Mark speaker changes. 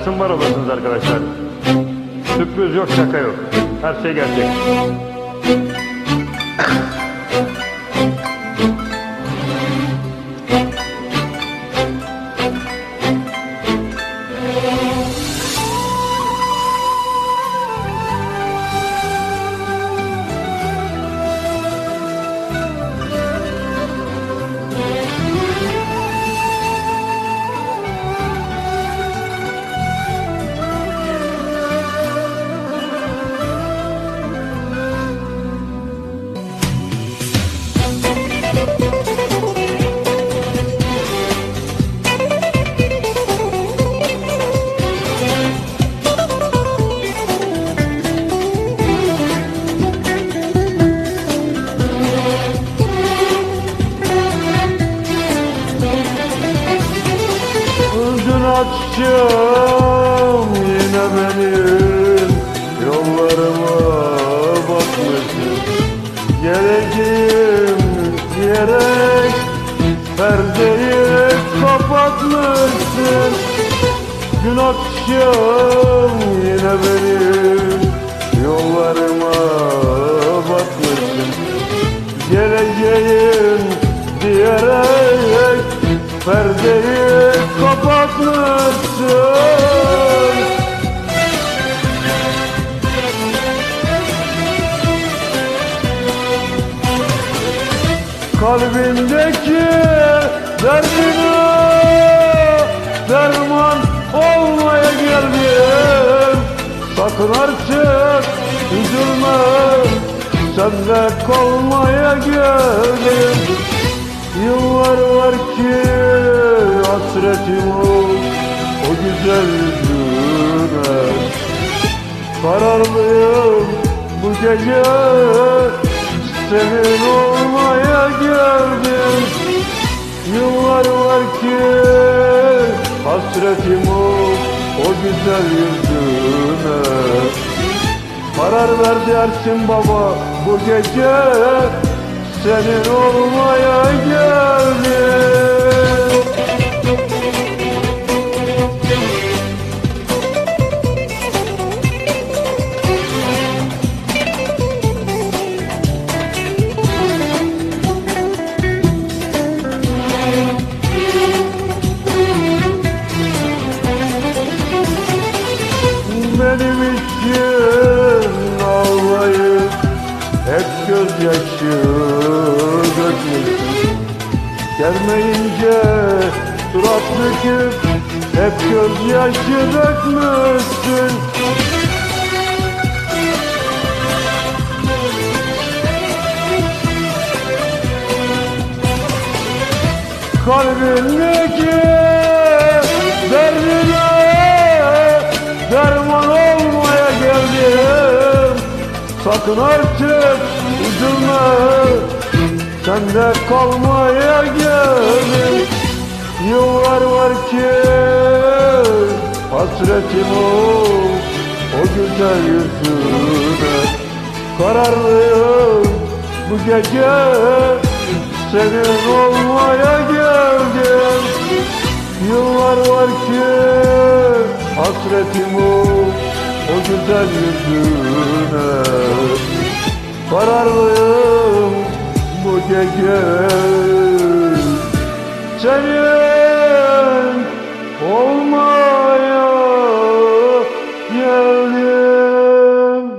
Speaker 1: Dersin var olasınız arkadaşlar. Sürpriz yok, şaka yok. Her şey gerçek. Akşam yine benim yollarıma bakmışsın. Geleceğim diyerek perdeyi kapatmışsın. Dün akşam yine benim yollarıma bakmışsın. Geleceğim diyerek perdeyi Kalbindeki derdine derman olmaya geldim. Sakın artık üzülme sende kalmaya geldim. Yıllar var ki hasretim o, o güzel yüzüne. Kararlıyım bu gece senin olmaya geldim. Yıllar var ki hasretim o, o güzel yüzüne. Karar ver dersin baba bu gece senin olmaya geldim gözyaşı dökmüşsün Gelmeyince surat döküp hep gözyaşı dökmüşsün. Kalbindeki derdine derman olmaya geldim. Sakın artık Sende kalmaya geldim. Yıllar var ki hasretim o O güzel yüzüne. Kararlıyım bu gece senin olmaya geldim. Yıllar var ki hasretim o O güzel yüzüne Olmaya